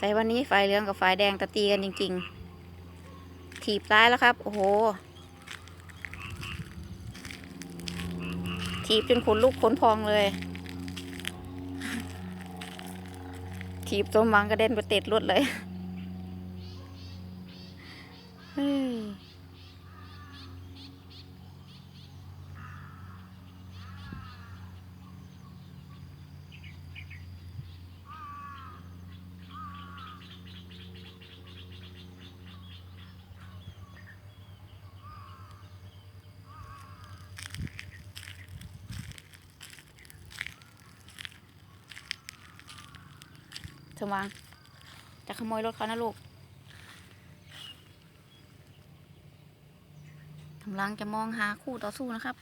ใส่วันนี้ไฟเหลืองกับไฟแดงตะตีกันจริง ๆ ถีบซ้ายแล้วครับ โอ้โห ถีบจนขนลุกขนพองเลย ถีบสมหวังกระเด็นไปเตะรถเลย สมหวังจะขโมยรถเขานะลูกกำลังจะมองหาคู่ต่อสู้นะครับ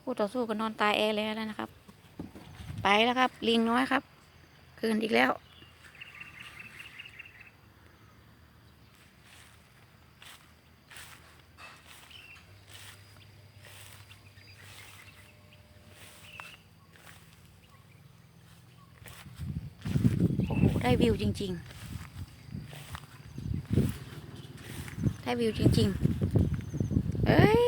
คู่ต่อสู้ก็นอนตายแอเลยแล้วนะครับ ไปแล้วครับ ลิงน้อยครับ คืนอีกแล้ว ได้วิวจริง ๆ ได้วิวจริง ๆ เอ้ย